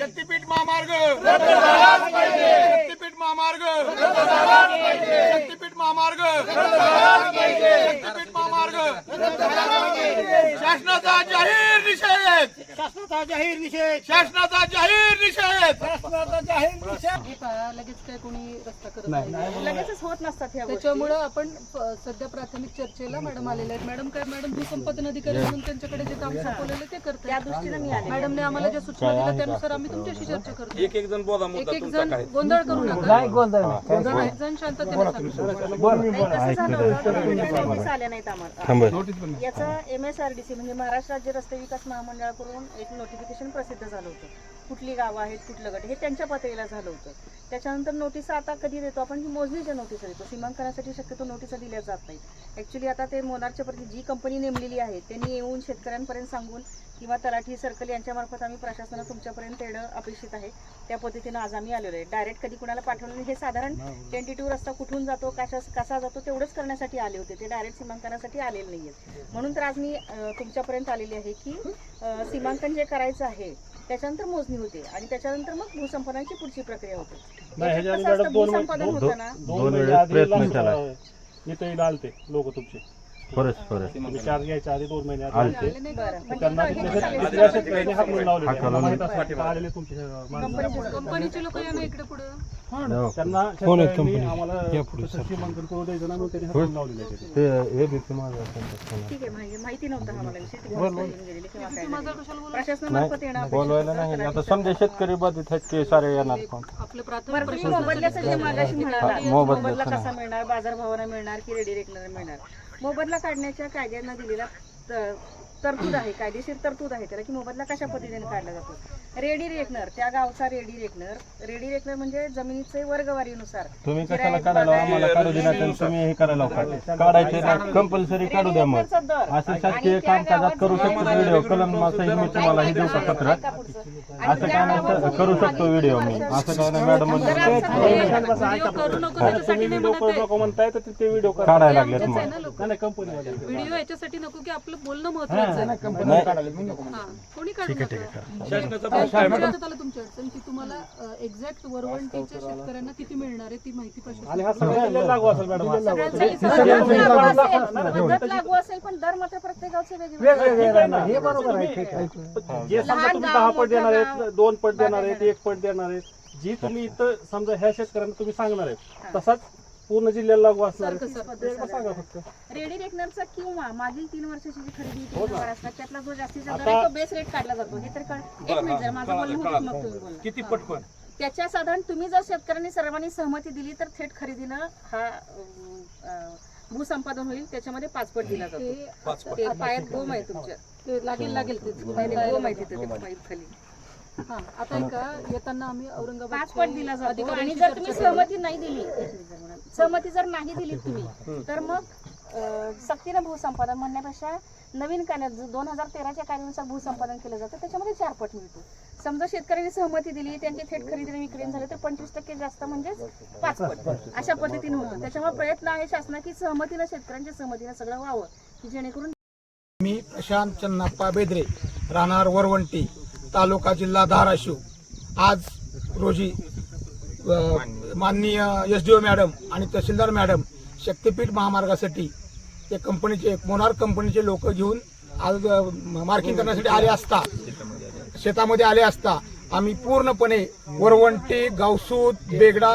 शक्तीपीठ महामार्ग. शक्तीपीठ महामार्ग. शक्तीपीठ महामार्ग. शक्तीपीठ शासनाचा जाहीर निषेध शासनाचा जाहीर निषेध शासनाचा जाहीर निषेध शासनाचा जाहीर निषेध हे पहा, लगेच काय कोणी रस्ता करत नाही लगेचच होत नसतात ह्या गोष्टी त्याच्यामुळं आपण सध्या प्राथमिक चर्चेला मॅडम आलेले आहेत मॅडम काय मॅडम भूसंपादन अधिकारी म्हणून त्यांच्याकडे जे काम सोपवलेलं ते करतात त्या दृष्टीने मी आले मॅडमने आम्हाला ज्या सूचना दिल्या त्यानुसार आम्ही तुमच्याशी चर्चा करतो एक एक जण बोला एक मुद्दा एक तुमचा जण काय गोंधळ करू नका एक जण शांततेने सांगा. नाही, कसं झालं होतं, नोटीस आल्या नाहीत आम्हाला याचं M S R D C म्हणजे म्हणजे महाराष्ट्र राज्य रस्ते विकास महामंडळाकडून एक नोटिफिकेशन प्रसिद्ध झालं होतं. कुठली गावं आहेत कुठलं गट हे त्यांच्या पातळीला झालं होतं. त्याच्यानंतर नोटीस आता कधी देतो आपण? की मोजणीच्या नोटीस देतो. सीमांकनासाठी शक्यतो नोटिसा दिल्या जात नाहीत. ॲक्च्युली आता ते मोनारच्या प्रती जी कंपनी नेमलेली आहे त्यांनी येऊन शेतकऱ्यांपर्यंत सांगून किंवा तलाठी सर्कल यांच्यामार्फत आम्ही प्रशासनाला तुमच्यापर्यंत येणं अपेक्षित आहे. त्या पद्धतीनं आज आम्ही आलेलो आहे. डायरेक्ट कधी कुणाला पाठवलं नाही. हे साधारण टेंटेटिव्ह रस्ता कुठून जातो कशा कसा जातो तेवढंच करण्यासाठी आले होते. ते डायरेक्ट सीमांकनासाठी आलेले नाही आहेत म्हणून तर आज मी तुमच्यापर्यंत आलेली आहे की सीमांकन जे करायचं आहे त्याच्यानंतर मोजणी होते आणि त्याच्यानंतर मग भूसंपादनाची पुढची प्रक्रिया होते. भूसंपादन होतं ना? इथे आलते लोक तुमचे. तुम्ही चार्ज घ्यायच्या आधी दोन महिने आधी आलते. नाही बरं. का? त्यांना हे तिथल्या कसं शेत- आहे? तिथल्या शेतकऱ्यांनी हाकलून लावले हाकलून माहीत असतं आलेले तुमचे माणसं. कंपनीचे लोक या ना इकडे पुढे? हो. त्यांना शेतकऱ्यांनी आम्हाला तसं सीमांकन करू द्यायचं नाही म्हणून त्यांनी हाकलून लावलेले आहे तिथे. ते हे बी माझं असेल ठीक आहे माहिती माहिती नव्हतं आम्हाला. विषय ते वाचता येऊन गेलेले किंवा काय माझा झालेलं. कशाला बोलू? प्रशासनामार्फत येणं अपेक्षित बोलवायला होतं. नाही आता समजा शेतकरी बाधित आहेत ते सारे येणार पण आपलं प्राथमिक बरं तुम्ही प्रश्न मोबदल्याचं जे मागाशी म्हणाला. हा, मोबदल्याचं मोबदला. कसा मिळणार? बाजारभावाला मिळणार की रेडी रेकनर मिळणार? मोबदला काढण्याच्या कायद्यांना दिलेला तरतूद आहे कायदेशीर तरतूद आहे त्याला की मोबदला कशा पद्धतीने काढला जातो? रेडी रेकनर त्या गावचा रेडी रेकनर. रेडी रेकनर म्हणजे जमिनीचे वर्गवारीनुसार. तुम्ही कशाला काढायला आम्हाला काढू देणार तर तुम्ही हे करायला. काढायचे कंपल्सरी काढू द्या मग. असं शासकीय कामकाजात करू शकतो व्हिडिओ. कलम सहित मी तुम्हाला हे देऊ का पत्र ऐका पुढचं. आणि असं काय नाही करू शकतो व्हिडिओ मी असं काय नाही मॅडम व्हिडिओ करू नको त्याच्यासाठी तुम्ही नाही व्हिडिओ म्हणत करू आहे. नको म्हणताय तर ते व्हिडिओ करा काढायला नाही कंपनीवाले व्हिडिओ याच्यासाठी नको की आपलं बोलणं महत्वाचं आहे. कोणी तुमची अडचण? की तुम्हाला एक्झॅक्ट वरवंटीच्या शेतकऱ्यांना किती मिळणार आहे ती माहिती आणि प्रशासन हा सगळ्या जिल्ह्यात लागू असेल मॅडम हा. सगळ्यांसाठी पद्धत लागू असेल, पद्धत लागू असेल. पण दर मात्र प्रत्येक गावचे वेगवेगळे हे बरोबर आहे जे समजा तुम्ही दहा पट देणार आहेत दोन पट देणार आहेत एक पट देणार आहेत जी तुम्ही इथं समजा ह्या शेतकऱ्यांना तुम्ही सांगणार आहेत तसाच पूर्ण जिल्ह्याला लागू असणार आहे. सारखं- ते एकदा सांगा फक्त. रेडी रेकनरचा किंवा मागील तीन वर्षाची जी खरेदी हो होती व्यवहार असतात त्यातला जो जास्तीचा दर आहे तो बेस रेट काढला जातो. हे तर कळ एक मिनिट जर माझं बोलणं होतं मग तुम्ही बोला. किती पटपट त्याच्या साधारण तुम्ही जर शेतकऱ्यांनी सर्वांनी सहमती दिली तर थेट खरेदीनं हा अं, अं, भूसंपादन होईल. त्याच्यामध्ये पाचपट दिला जातो. ते पायात गोम आहे तुमच्या. लागेल लागेल ते नाही, नाही, गोम आहे. तिथे पाईप खाली हा आता ऐका येताना आम्ही औरंगाबाद पाचपट दिला जातो आणि जर तुम्ही सहमती नाही दिली सहमती जर नाही दिली तुम्ही तर मग अं, सक्तीनं भूसंपादन म्हणण्यापेक्षा नवीन कायद्यात दोन हजार तेराच्या कायद्यानुसार भूसंपादन केलं जातं त्याच्यामध्ये चार पट मिळतो. समजा शेतकऱ्यांनी सहमती दिली त्यांची थेट खरेदीने विक्री झाले तर पंचवीस टक्के जास्त म्हणजेच पाच पट. अशा पद्धतीने होतं. त्याच्यामुळे प्रयत्न आहे शासना की सहमतीनं शेतकऱ्यांच्या सहमतीनं सगळं व्हावं की जेणेकरून मी प्रशांत चन्नाप्पा बेदरे राहणार वरवंटी. तालुका जिल्हा धाराशिव. आज रोजी माननीय एस डी ओ मॅडम आणि तहसीलदार मॅडम शक्तीपीठ महामार्गासाठी ते कंपनीचे मोनार कंपनीचे लोक घेऊन आज मार्किंग करण्यासाठी आले असता शेतामध्ये आले असता आम्ही पूर्णपणे वरवंटी गावसूद बेगडा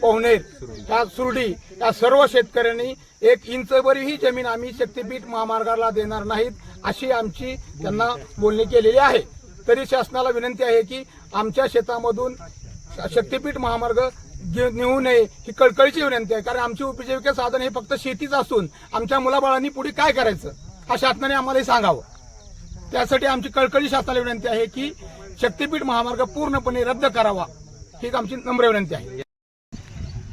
पोहनेर या सुरडी या सर्व शेतकऱ्यांनी एक इंचभरी ही जमीन आम्ही शक्तीपीठ महामार्गाला देणार नाहीत अशी आमची त्यांना बोलणी केलेली आहे. तरी शासनाला विनंती आहे की आमच्या शेतामधून शक्तीपीठ महामार्ग नेऊ नये ही कळकळीची विनंती आहे. कारण आमची उपजीविका साधन हे फक्त शेतीच असून आमच्या मुलाबाळांनी पुढे काय करायचं? हा शासनाने आम्हाला हे सांगावं. त्यासाठी आमची कळकळी शासनाला विनंती आहे की शक्तीपीठ महामार्ग पूर्णपणे रद्द करावा. ही आमची नम्र विनंती आहे.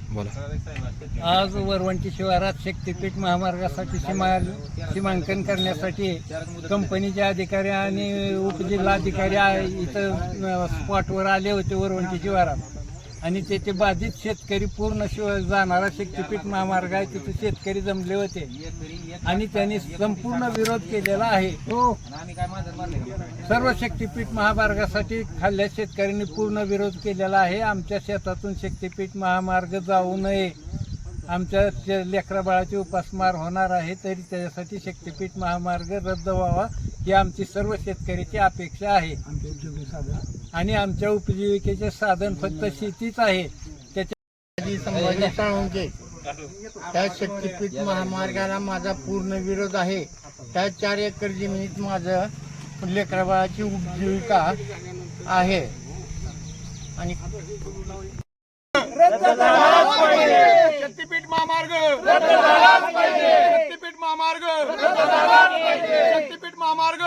आज वरवंटी शिवारात शक्तीपीठ महामार्गासाठी सीमा सीमांकन करण्यासाठी कंपनीचे अधिकारी आणि उपजिल्हाधिकारी इथं स्पॉटवर आले होते वरवंटी शिवारात. आणि तेथे बाधित शेतकरी पूर्ण शिव जाणारा शक्तीपीठ महामार्ग आहे तिथे शेतकरी जमले होते. आणि त्यांनी संपूर्ण विरोध केलेला आहे. सर्व शक्तीपीठ महामार्गासाठी खाल्ल्या शेतकऱ्यांनी पूर्ण विरोध केलेला आहे. आमच्या शेतातून शक्तीपीठ महामार्ग जाऊ नये. आमच्या ते लेकरा बाळाची उपासमार होणार आहे तरी त्याच्यासाठी शक्तीपीठ महामार्ग रद्द व्हावा ही आमची सर्व शेतकऱ्याची अपेक्षा आहे. आणि आमच्या उपजीविकेचे साधन फक्त शेतीच आहे. त्याच्या साळुंके त्या शक्तीपीठ महामार्गाला माझा पूर्ण विरोध आहे. त्या चार एकर जमिनीत माझं लेकराबाळाची उपजीविका आहे. आणि शक्तीपीठ महामार्ग शक्तीपीठ महामार्ग शक्तीपीठ महामार्ग शक्तीपीठ महामार्ग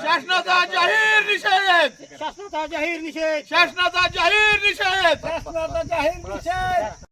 शासनाचा जाहीर निषेध. शासनाचा जाहीर निषेध. शासनाचा जाहीर निषेध. शासनाचा जाहीर निषेध.